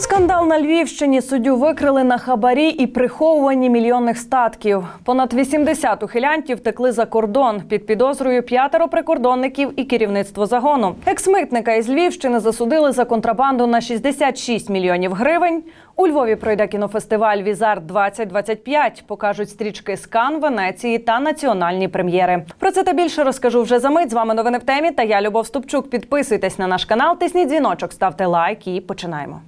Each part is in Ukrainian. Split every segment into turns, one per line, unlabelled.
Скандал на Львівщині суддю викрили на хабарі і приховуванні мільйонних статків. Понад 80 ухилянтів втекли за кордон під підозрою п'ятеро прикордонників і керівництво загону. Екс-митника із Львівщини засудили за контрабанду на 66 мільйонів гривень. У Львові пройде кінофестиваль Візар 2025 Покажуть стрічки з Кан, Венеції та національні прем'єри. Про це та більше розкажу вже за мить. З вами новини в темі. Та я Любов Ступчук. Підписуйтесь на наш канал, тисніть дзвіночок, ставте лайк і починаємо.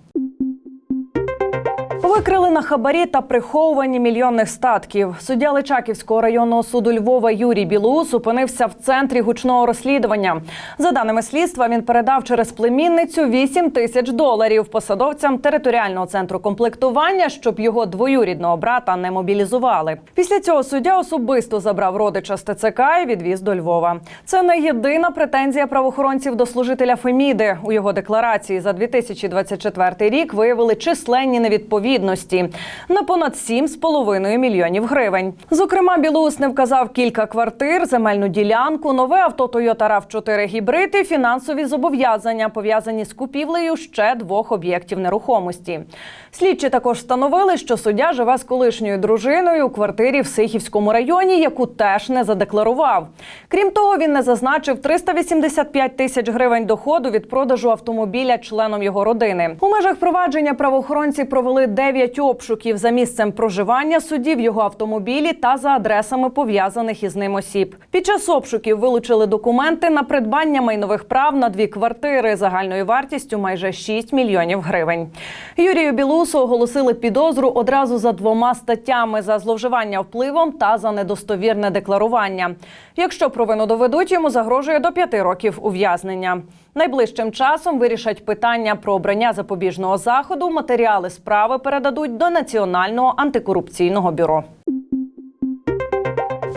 Викрили на хабарі та приховуванні мільйонних статків. Суддя Личаківського районного суду Львова Юрій Білоус опинився в центрі гучного розслідування. За даними слідства, він передав через племінницю 8 тисяч доларів посадовцям територіального центру комплектування, щоб його двоюрідного брата не мобілізували. Після цього суддя особисто забрав родича з ТЦК і відвіз до Львова. Це не єдина претензія правоохоронців до служителя Феміди. У його декларації за 2024 рік виявили численні невідповідності на понад 7,5 мільйонів гривень. Зокрема, Білоус не вказав кілька квартир, земельну ділянку, нове авто Toyota RAV4 гібрид і фінансові зобов'язання, пов'язані з купівлею ще двох об'єктів нерухомості. Слідчі також встановили, що суддя живе з колишньою дружиною у квартирі в Сихівському районі, яку теж не задекларував. Крім того, він не зазначив 385 тисяч гривень доходу від продажу автомобіля членом його родини. У межах провадження правоохоронці провели 9 обшуків за місцем проживання судді в його автомобілі та за адресами пов'язаних із ним осіб. Під час обшуків вилучили документи на придбання майнових прав на дві квартири загальною вартістю майже 6 мільйонів гривень. Юрію Білусу оголосили підозру одразу за двома статтями за зловживання впливом та за недостовірне декларування. Якщо провину доведуть, йому загрожує до п'яти років ув'язнення. Найближчим часом вирішать питання про обрання запобіжного заходу. Матеріали справи передадуть до Національного антикорупційного бюро.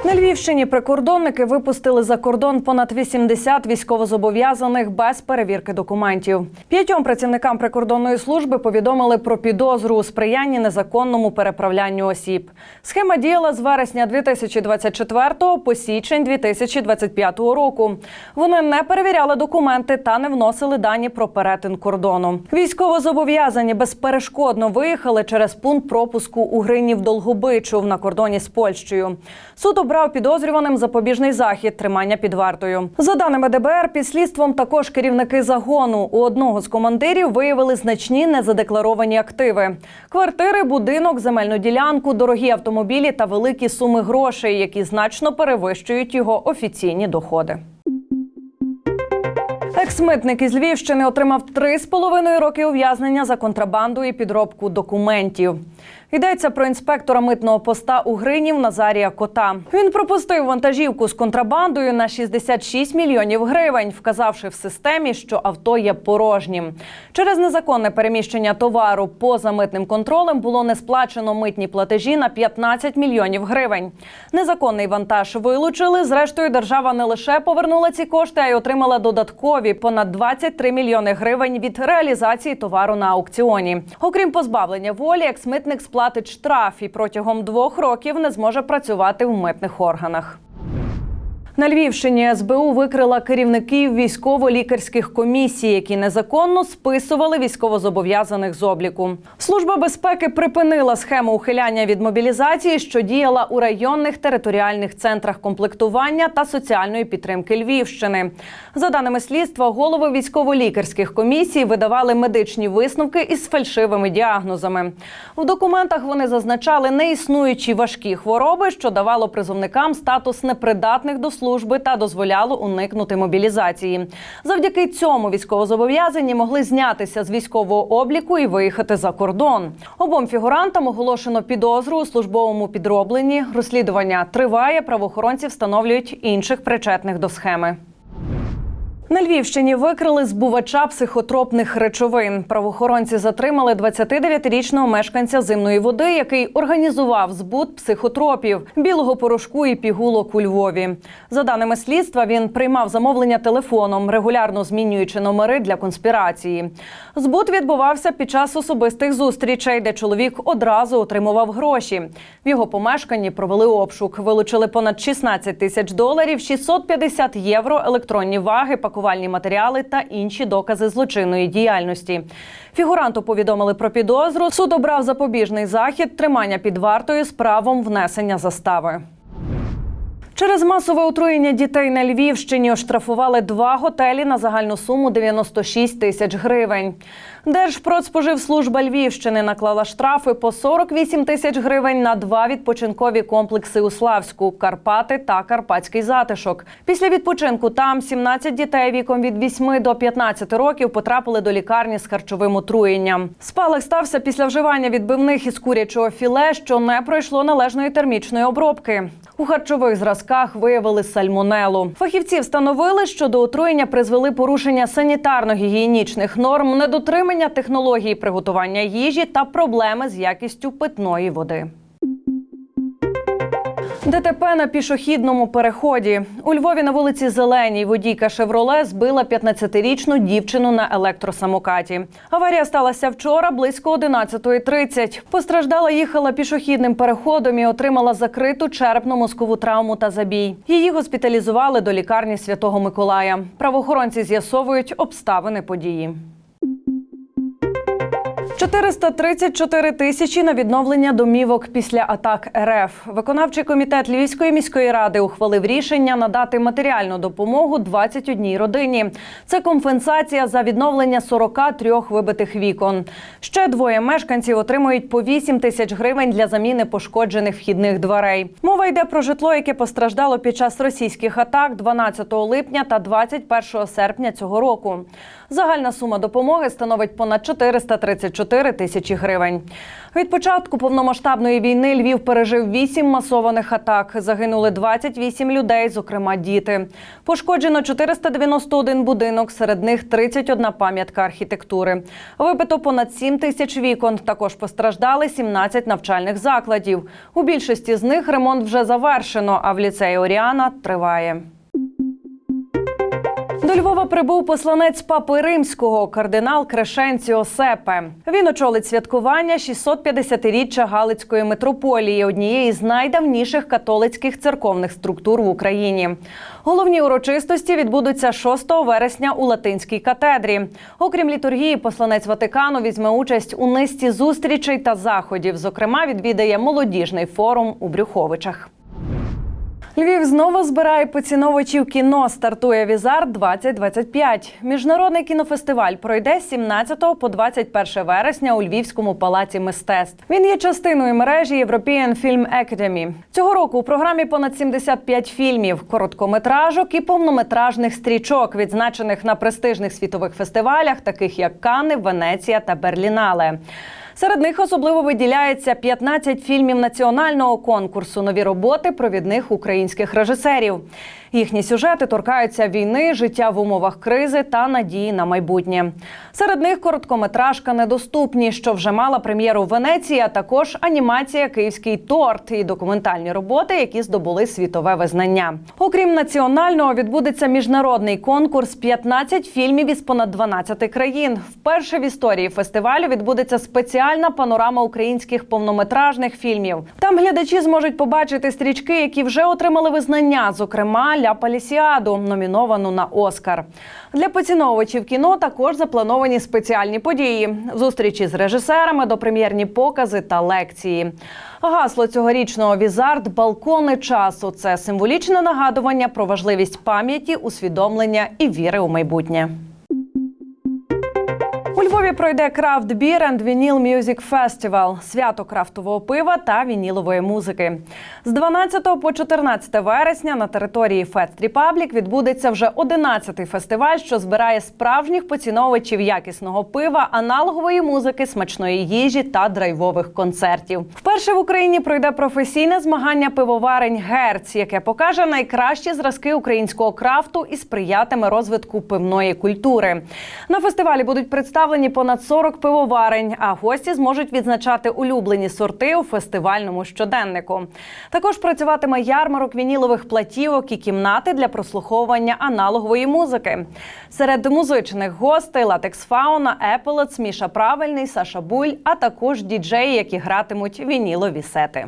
На Львівщині прикордонники випустили за кордон понад 80 військовозобов'язаних без перевірки документів. П'ятьом працівникам прикордонної служби повідомили про підозру у сприянні незаконному переправлянню осіб. Схема діяла з вересня 2024 по січень 2025 року. Вони не перевіряли документи та не вносили дані про перетин кордону. Військовозобов'язані безперешкодно виїхали через пункт пропуску у Гринів Долгобичув на кордоні з Польщею. Суд обрав підозрюваним запобіжний захід тримання під вартою. За даними ДБР, під слідством також керівники загону. У одного з командирів виявили значні незадекларовані активи: квартири, будинок, земельну ділянку, дорогі автомобілі та великі суми грошей, які значно перевищують його офіційні доходи. Екс-митник із Львівщини отримав 3,5 роки ув'язнення за контрабанду і підробку документів. Йдеться про інспектора митного поста у Гринів Назарія Кота. Він пропустив вантажівку з контрабандою на 66 мільйонів гривень, вказавши в системі, що авто є порожнім. Через незаконне переміщення товару поза митним контролем було не сплачено митні платежі на 15 мільйонів гривень. Незаконний вантаж вилучили. Зрештою, держава не лише повернула ці кошти, а й отримала додаткові понад 23 мільйони гривень від реалізації товару на аукціоні. Окрім позбавлення волі, ексмитник сплатить штраф і протягом двох років не зможе працювати в митних органах. На Львівщині СБУ викрила керівників військово-лікарських комісій, які незаконно списували військовозобов'язаних з обліку. Служба безпеки припинила схему ухиляння від мобілізації, що діяла у районних територіальних центрах комплектування та соціальної підтримки Львівщини. За даними слідства, голови військово-лікарських комісій видавали медичні висновки із фальшивими діагнозами. В документах вони зазначали неіснуючі важкі хвороби, що давало призовникам статус непридатних до служби та дозволяло уникнути мобілізації. Завдяки цьому військовозобов'язані могли знятися з військового обліку і виїхати за кордон. Обом фігурантам оголошено підозру у службовому підробленні. Розслідування триває. Правоохоронці встановлюють інших причетних до схеми. На Львівщині викрили збувача психотропних речовин. Правоохоронці затримали 29-річного мешканця зимної води, який організував збут психотропів, білого порошку і пігулок у Львові. За даними слідства, він приймав замовлення телефоном, регулярно змінюючи номери для конспірації. Збут відбувався під час особистих зустрічей, де чоловік одразу отримував гроші. В його помешканні провели обшук, вилучили понад 16 тисяч доларів, 650 євро, електронні ваги, пакувальні матеріали та інші докази злочинної діяльності. Фігуранту повідомили про підозру. Суд обрав запобіжний захід тримання під вартою з правом внесення застави. Через масове отруєння дітей на Львівщині оштрафували два готелі на загальну суму 96 тисяч гривень. Держпродспоживслужба Львівщини наклала штрафи по 48 тисяч гривень на два відпочинкові комплекси у Славську, Карпати та Карпатський затишок. Після відпочинку там 17 дітей віком від 8 до 15 років потрапили до лікарні з харчовим отруєнням. Спалах стався після вживання відбивних із курячого філе, що не пройшло належної термічної обробки. У харчових зразках виявили сальмонелу. Фахівці встановили, що до отруєння призвели порушення санітарно-гігієнічних норм, недотримання технології приготування їжі та проблеми з якістю питної води. ДТП на пішохідному переході у Львові на вулиці Зеленій водійка Шевроле збила 15-річну дівчину на електросамокаті. Аварія сталася вчора близько 11.30. Постраждала їхала пішохідним переходом і отримала закриту черепно-мозкову травму та забій. Її госпіталізували до лікарні Святого Миколая. Правоохоронці з'ясовують обставини події. 434 тисячі на відновлення домівок після атак РФ. Виконавчий комітет Львівської міської ради ухвалив рішення надати матеріальну допомогу 21 родині. Це компенсація за відновлення 43 вибитих вікон. Ще двоє мешканців отримують по 8 тисяч гривень для заміни пошкоджених вхідних дверей. Мова йде про житло, яке постраждало під час російських атак 12 липня та 21 серпня цього року. Загальна сума допомоги становить понад 434 тисячі гривень. Від початку повномасштабної війни Львів пережив 8 масованих атак. Загинули 28 людей, зокрема діти. Пошкоджено 491 будинок, серед них 31 пам'ятка архітектури. Вибито понад 7 тисяч вікон. Також постраждали 17 навчальних закладів. У більшості з них ремонт вже завершено, а в ліцеї Оріана триває. До Львова прибув посланець папи римського кардинал Крешенціо Сепе. Він очолить святкування 650-річчя Галицької митрополії, однієї з найдавніших католицьких церковних структур в Україні. Головні урочистості відбудуться 6 вересня у Латинській катедрі. Окрім літургії, посланець Ватикану візьме участь у низці зустрічей та заходів. Зокрема, відвідає молодіжний форум у Брюховичах. Львів знову збирає поціновувачів кіно. Стартує Візар 2025 Міжнародний кінофестиваль пройде з 17 по 21 вересня у Львівському палаці мистецтв. Він є частиною мережі European Film Academy. Цього року у програмі понад 75 фільмів, короткометражок і повнометражних стрічок, відзначених на престижних світових фестивалях, таких як Канни, Венеція та Берлінале. Серед них особливо виділяється 15 фільмів національного конкурсу, нові роботи провідних українських режисерів. Їхні сюжети торкаються війни, життя в умовах кризи та надії на майбутнє. Серед них короткометражка недоступні, що вже мала прем'єру в Венеції, а також анімація Київський торт і документальні роботи, які здобули світове визнання. Окрім національного, відбудеться міжнародний конкурс 15 фільмів із понад 12 країн. Вперше в історії фестивалю відбудеться спеціальна панорама українських повнометражних фільмів. Там глядачі зможуть побачити стрічки, які вже отримали визнання, зокрема Ля Палісіаду, номіновану на Оскар. Для поціновувачів кіно також заплановані спеціальні події: зустрічі з режисерами, допрем'єрні покази та лекції. Гасло цьогорічного візард балкони часу. Це символічне нагадування про важливість пам'яті, усвідомлення і віри у майбутнє. У Львові пройде Craft Beer and Vinyl Music Festival – свято крафтового пива та вінілової музики. З 12 по 14 вересня на території Fest Republic відбудеться вже 11-й фестиваль, що збирає справжніх поціновувачів якісного пива, аналогової музики, смачної їжі та драйвових концертів. Вперше в Україні пройде професійне змагання пивоварень Герц, яке покаже найкращі зразки українського крафту і сприятиме розвитку пивної культури. На фестивалі будуть представлені понад 40 пивоварень, а гості зможуть відзначати улюблені сорти у фестивальному щоденнику. Також працюватиме ярмарок вінілових платівок і кімнати для прослуховування аналогової музики. Серед музичних гостей Латекс Фауна, Епелец, Міша Правильний, Саша Буль, а також діджеї, які гратимуть вінілові сети.